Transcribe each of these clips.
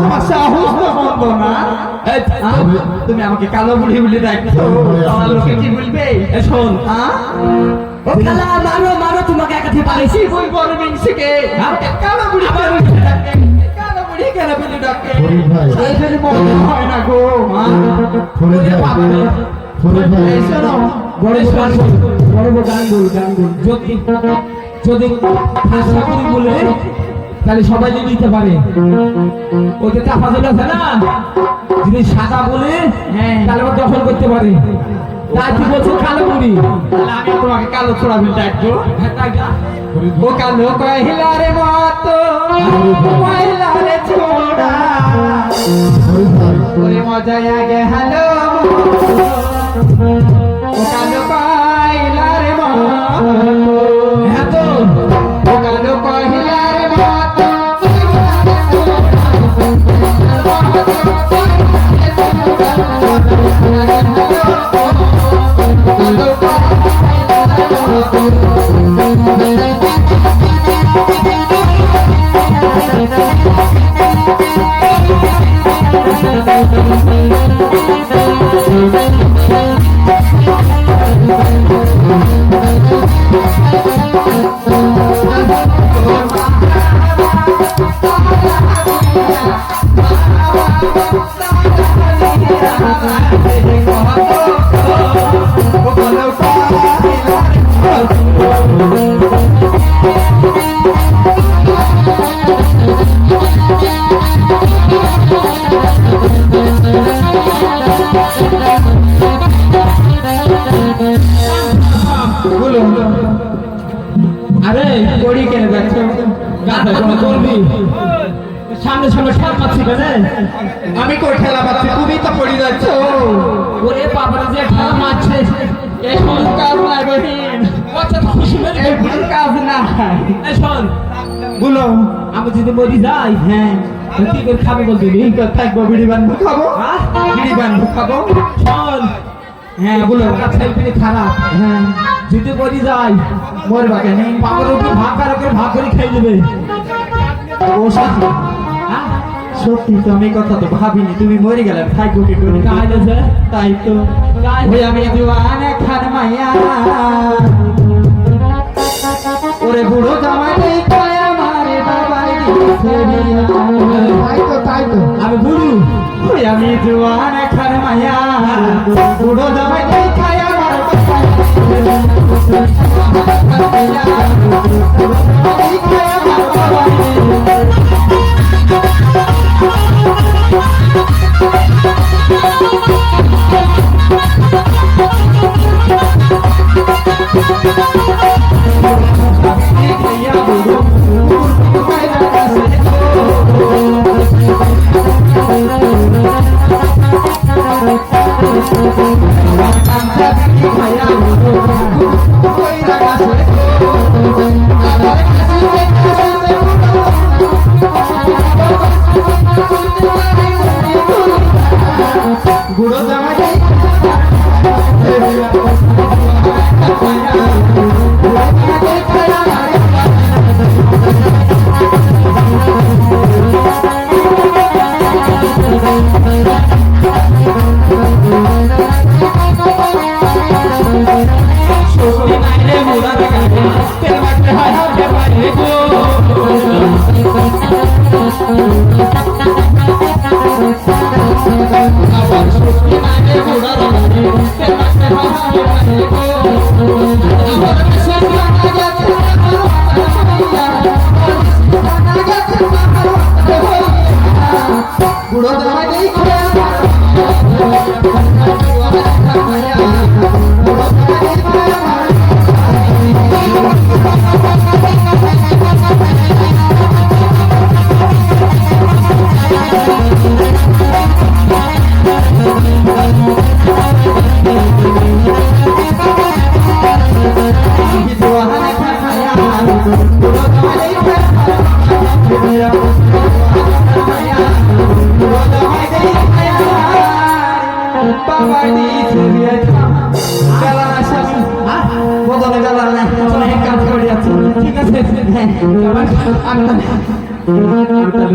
কালো বুড়ি কোথায় গেল এই, তুমি আমাকে কালো বুড়ি বলে ডাকছো আমার লোকে কি বলবে? শোন। হ্যাঁ ও খালা মারো মারো তোমাকে একাঠি পাইছি ওই বড় মিনসিকে। কালো বুড়ি? কালো বুড়ি কেন বলে ডাকে? ভাই। যদি মনে হয় না গো এই শোনো বড় গান বড় গান বল গান বল। যদি যদি বলে তাহলে সবাই যদি দিতে পারে। ওদের চলে আছে না? যদি সাদা বলে হ্যাঁ। তাহলে ও দখল করতে পারে। তাই কি বলছো কালো বুড়ি? তাহলে আমি তোমাকে কালো ছোড়া বলে ডাকবো। হ্যাঁ, ও কালো কহিলারে মতো মহিলারে আরে গড়ি কেন সামনে সামনে ঠাপ পাচ্ছি আমি কই ঠেলা পাচ্ছি তুমি তো পড়ে যাচ্ছ। ওরে বাবার যে ঠাপ মারছে। এই কোন কাজ নাই কাজ শোন বলো আমি যদি মরি যাই হ্যাঁ কি করে খাবি বলতে নি এই কথা থাকব বিড়ি বান্ধব খাব। হ্যাঁ? বিড়ি বান্ধব খাব। শোন হ্যাঁ বলো। ছেলে খারাপ। হ্যাঁ। যদি মরি যাই মরবা কেন? বাবার উপর ভাগ করে করে ভাগ করে খেয়ে নেবে। ও সত্যি। সত্যি তো আমি কথা তো ভাবিনি। তুমি মরে গেলে থাকব কি করে কাজ আছে তাই তো। কাজ আমি খান মাইয়া। তাই তো তাই তো আমি বুড়ু আমি জোয়ান খান মাইয়া বুড়ো। বুড়ো জামাই দেখায় আমার বাবাই দিছে বুড়ো জামাই Guru Dhamma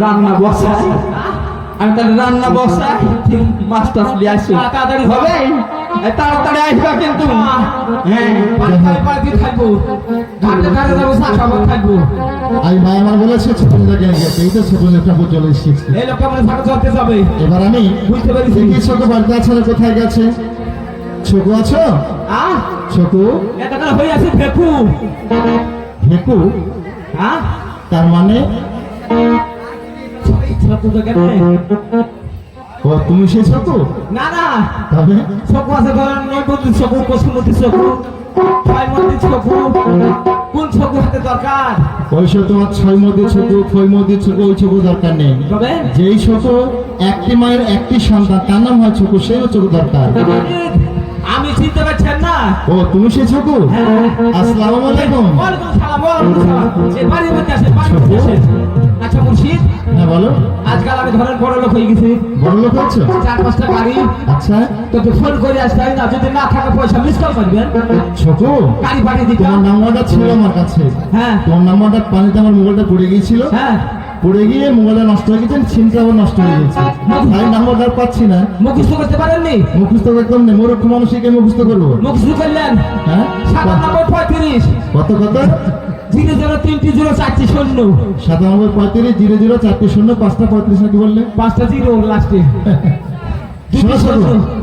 রান্না বসাই আমি তাহলে রান্না বসাই আসি তাড়াতাড়ি হবে তাড়াতাড়ি আসবা কিন্তু হ্যাঁ আমি আমার বলেছে ছোট জায়গায় গেছে এই তো ছোট একটা এসেছি এই লোকটা মানে চলতে যাবে এবার আমি বুঝতে পেরেছি দেখি ছোট বাড়িতে আছে কোথায় গেছে ছোট আছো আহ ছোট এটা হয়ে আছে হেকু হ্যাঁ? তার মানে ও তুমি সেই ছোট না না। তবে চকু আছে ধরেন ছয় মন্দির চকু কোন হাতে দরকার? ওই তোমার ছয় ওই দরকার নেই। তবে? যেই একটি মায়ের একটি সন্তান তার নাম হয় সেই দরকার। আমি চিনতে পারছেন না ও তুমি সেই ছোট আসসালামু আলাইকুম। ওয়ালাইকুম সালাম ওয়ালাইকুম সালাম। সে বাড়ির মধ্যে আসে বাড়ির মধ্যে আসে। আচ্ছা মুর্শিদ। হ্যাঁ বলো। আজকাল আমি ধরেন বড় লোক হয়ে গেছি। বড় লোক হচ্ছে চার পাঁচটা গাড়ি। আচ্ছা। তোকে ফোন করে আসতে হয় না যদি না থাকে পয়সা মিস কল করবেন ছোট গাড়ি পাঠিয়ে দিতাম তোমার নাম্বারটা ছিল আমার কাছে। হ্যাঁ। তোমার নাম্বারটা পানিতে আমার মোবাইলটা পড়ে গিয়েছিল। হ্যাঁ। পড়ে গিয়ে মোবাইলটা নষ্ট হয়ে গেছে সিমটা আবার নষ্ট হয়ে গেছে। তাই নাম্বারটা আর পাচ্ছি না। মুখস্থ করতে পারেননি? মুখস্থ করতাম না মূর্খ মানুষকে মুখস্থ করব মুখস্থ করলেন? হ্যাঁ? সাতানব্বই পঁয়ত্রিশ। কত কত? জিরো জিরো তিনটি জিরো চারটি শূন্য। সাতানব্বই পঁয়ত্রিশ জিরো জিরো চারটে শূন্য পাঁচটা পঁয়ত্রিশ নাকি বললে? পাঁচটা জিরো লাস্টে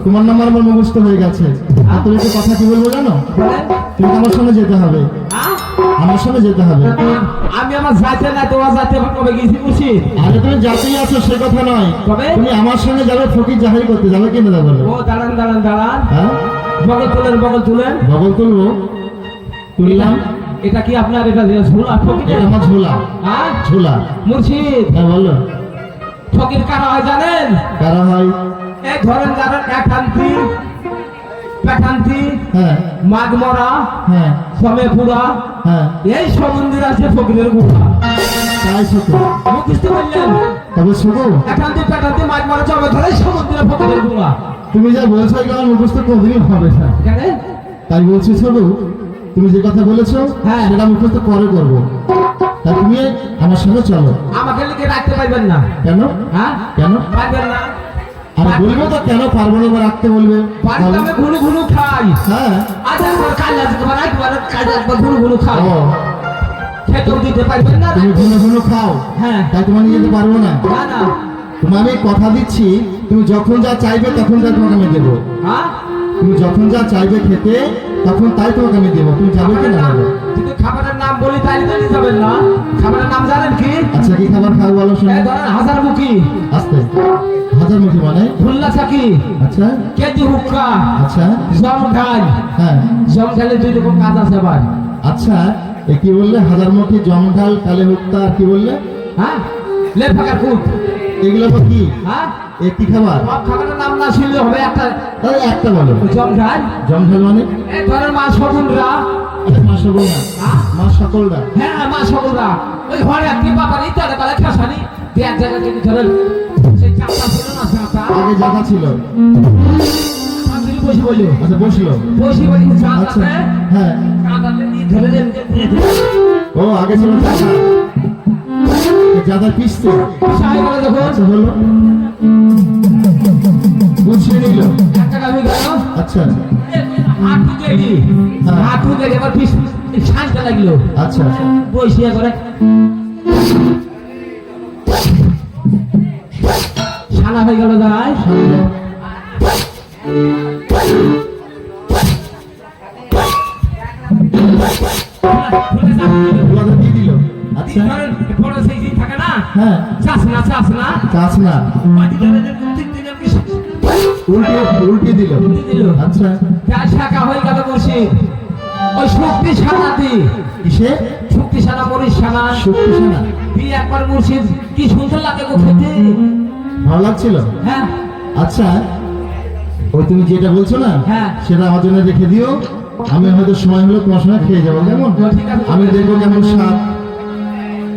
তোমার নাম্বার আমার মুখস্থ হয়ে গেছে। আর তুমি কথা কি বলব জানো? তুমি আমার সঙ্গে যেতে হবে? আমার সঙ্গে যেতে হবে। আমি আমার যাইতে না তোমার যাইতে কবে গেছি উচিত আরে তুমি যাতেই আছো সে কথা নয়। তবে? তুমি আমার সঙ্গে যাবে ফকির জাহারি করতে যাবে কিনা যাবে ও দাঁড়ান দাঁড়ান দাঁড়ান। হ্যাঁ? বগল তুলেন বগল তুলেন। বগল তুলবো। তুললাম। এটা কি আপনার এটা ঝোলা ফকির? এটা আমার ঝোলা। হ্যাঁ? ঝোলা। মুর্শিদ। হ্যাঁ বলো। ফকির কারা হয় জানেন? কারা হয়? এই ধরেন ধরেন একান্তি পেটান্তি হ্যাঁ। মাঘমরা হ্যাঁ। সমেপুরা হ্যাঁ। এই সব মন্দির আছে ফকিরের গুহা। তাই তবে ফকিরের তুমি যা বলছো এগুলো আমার মুখস্থ কোনদিনই হবে না তাই বলছি তুমি যে কথা বলেছ হ্যাঁ। সেটা মুখস্থ পরে করব। তাই তুমি আমার সঙ্গে চলো। আমাকে লিখে রাখতে পারবেন না। কেন? হ্যাঁ? কেন? পারবেন না। আর বলব তো কেন পারব না রাখতে বলবে? বাড়িতে আমি ঘুরু ঘুরু খাই। হ্যাঁ। ঘুরু ঘুরু খেতেও দিতে না? তুমি ঘন ঘন খাও। হ্যাঁ। তাই তোমার নিয়ে যেতে পারব না? না না। তুমি আমি কথা দিচ্ছি তুমি যখন যা চাইবে তখন যা তোমাকে আমি দেবো। হ্যাঁ? তুমি যখন যা চাইবে খেতে তখন তাই তোমাকে আমি দেবো। তুমি যাবে কি না যদি খাবারের নাম বলি তাই তো যাবেন না। খাবারের নাম জানেন কি? আচ্ছা কি খাবার খাও বলো শুনে? ধরেন হাজার মুখী আস্তে। হাজার মুখী মানে? ভুল্লা চাকি আচ্ছা। কেজি হুক্কা। আচ্ছা। জম খাই হ্যাঁ। জম খাইলে দুই রকম কাজ আছে আবার। আচ্ছা এ কি বললে? হাজার মুখী জমঢাল কালে আর কি বললে? হ্যাঁ? লে ফাঁকা কুট। এগুলো তো কি? হ্যাঁ? এ কি খাবার? সব খাবারের নাম না শুনলে হবে একটা একটা বলো। জম জমঢাল মানে? এই ধরেন মা সগুনরা আরে মা সকল হ্যাঁ? মা সকলরা। হ্যাঁ মা সগুনরা ওই ঘরে একটি বাবা নেই তাহলে তাহলে খাসানি। দিয়ে এক যদি ধরেন সেই চাপটা ছিল না চাপটা? আগে জায়গা ছিল। বসে বলল আচ্ছা বসল। বসে বলি আচ্ছা হ্যাঁ। কাদাতে নিয়ে ধরে দেন ও আগে ছিল জায়গা পিসতে সাহেব দেখো। আচ্ছা হলো। বুঝিয়ে নিল। গেল। আচ্ছা। হাঁটু গেড়ে হাঁটু গেড়ে আমার পিস শান্তি লাগল আচ্ছা আচ্ছা বসিয়া করে শালা হয়ে গেল যায় আচ্ছা বড় সাইজে থাকে না হ্যাঁ চাষ না চাষ না চাষ না উল্টে উল্টে দিল। আচ্ছা শাখা হয়ে গেল বসে ওই শক্তি সানাতি কিসে? শক্তি সানা মরিস সানা শক্তি সেনা দিয়ে একবার মুর্শিদ কি সুন্দর লাগে গো খেতে। ভালো লাগছিল? হ্যাঁ। আচ্ছা ওই তুমি যেটা বলছো না হ্যাঁ। সেটা আমার জন্য রেখে দিও। আমি হয়তো সময় হলে তোমার সঙ্গে খেয়ে যাব কেমন? আমি দেখব কেমন স্বাদ।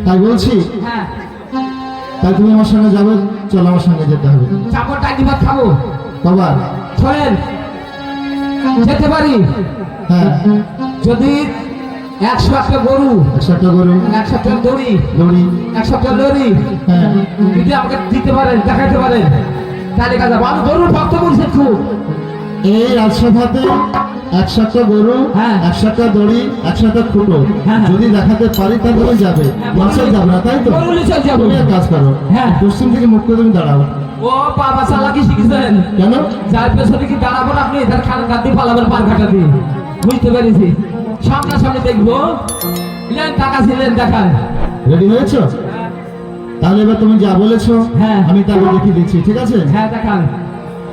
তাই বলছি? হ্যাঁ। তাই তুমি আমার সঙ্গে যাবে চলো আমার সঙ্গে যেতে হবে। খাব। বাবা শোনেন যেতে পারি? হ্যাঁ। যদি একশো একটা গরু একশো একটা গরু একশো একটা দড়ি দড়ি। একশো একটা লরি হ্যাঁ। যদি আমাকে দিতে পারেন দেখাতে পারেন তাহলে কাজ। আমি গরুর ভক্ত বলছি খুব এই রাজসভাতে একটা গরু হ্যাঁ। দড়ি একশো একটা খুঁটো। যদি দেখাতে পারি তাহলে যাবে। যাবে না তাই তো? কাজ করো। পশ্চিম থেকে মুখ করে তুমি দাঁড়াও। ও বাবা চালাকি শিখেছেন? কেন? যার পেছনে কি দাঁড়াবো আপনি? তার খান কাটি পালাবেন পার কাটা বুঝতে পেরেছি। সামনাসামনি দেখব। লেন টাকা ছিলেন দেখান। রেডি হয়েছো? তাহলে এবার তুমি যা বলেছ হ্যাঁ। আমি তাকে দেখিয়ে দিচ্ছি ঠিক আছে? হ্যাঁ দেখান।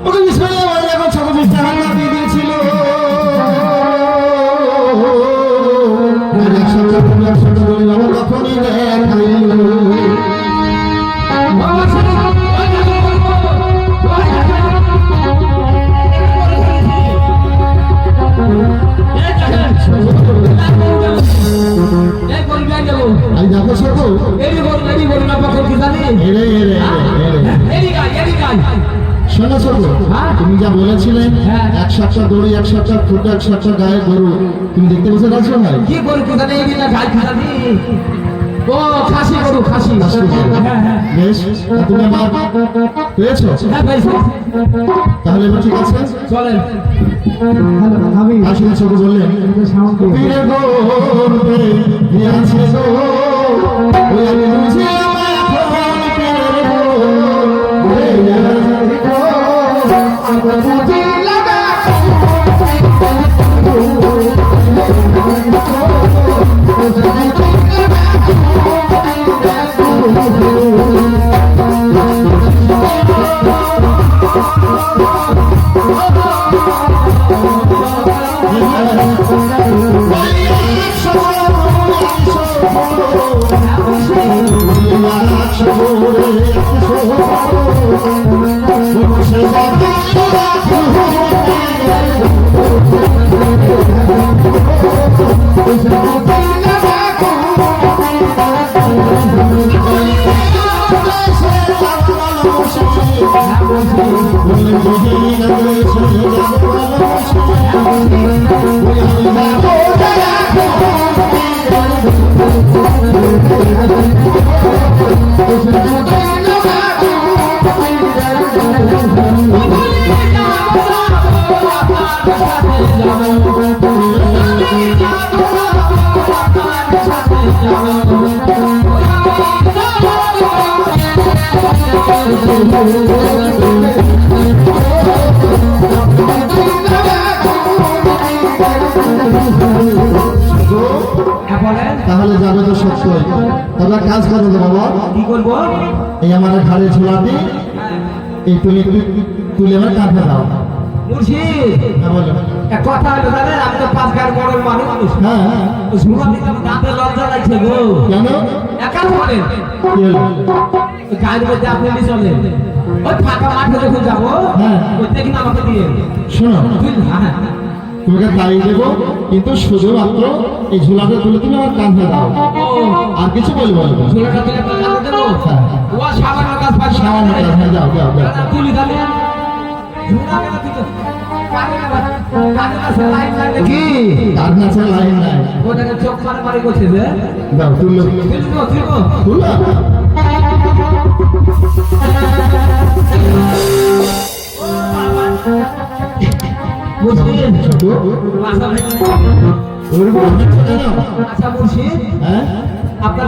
ওকে বিসমিল্লাহ বলে ছোট দিয়ে দিয়েছিল। বলি বাবা তখনই দেখাইল। গাই। শোনো হ্যাঁ। তুমি যা বলেছিলে হ্যাঁ। এক সপ্তাহ দড়ি এক সপ্তাহ ফুটো এক সপ্তাহ গায়ে গরু। তুমি দেখতে বসে যাচ্ছ ভাই? কি গরু কি জানি, না গাই কি ও খাসি গরু খাসি। আসলে হ্যাঁ বেশ তুমি আমার পেয়েছ? তাহলে এবার ঠিক আছে? চলেন। আসলে ছোট বললেন বুঝিলাম হ্যাঁ তাহলে যাবে তো সত্যই এক কাজ করো তো বাবা। কি করব? এই আমার ঘাড়ে ঝোলাটি এই তুলে তুলে আমার কাঁধে দাও। মুর্শিদ! হ্যাঁ বলো। কথা হলো জানেন আমি পাঁচ বড় মানুষ। হ্যাঁ হ্যাঁ। শুনো দিতাম দাঁতে লজ্জা লাগছে গো। কেন? একা মধ্যে আপনি চলেন। ওই ফাঁকা মাঠে যখন যাব হ্যাঁ। ওই দেখি না আমাকে দিয়ে। শোনো। হ্যাঁ তোমাকে দাঁড়িয়ে দেবো কিন্তু শুধুমাত্র এই ঝোলাটা তুলে তুমি আমার কাঁধে দাও। আর কিছু বলব ঝোলাটা তুলে হ্যাঁ। ও সামান্য কাজ পাই সামান্য কাজ, হ্যাঁ, যাও, যাও, যাও। তুলি তাহলে। ঝোলা তুলে কি? কাঁধ নাচে লাইন নাই। ওটাকে চোখ মারে করছে যে দাও তুললো তুলবো তুলবো। বুঝলেন ছোট। আচ্ছা না আচ্ছা হ্যাঁ? আপনার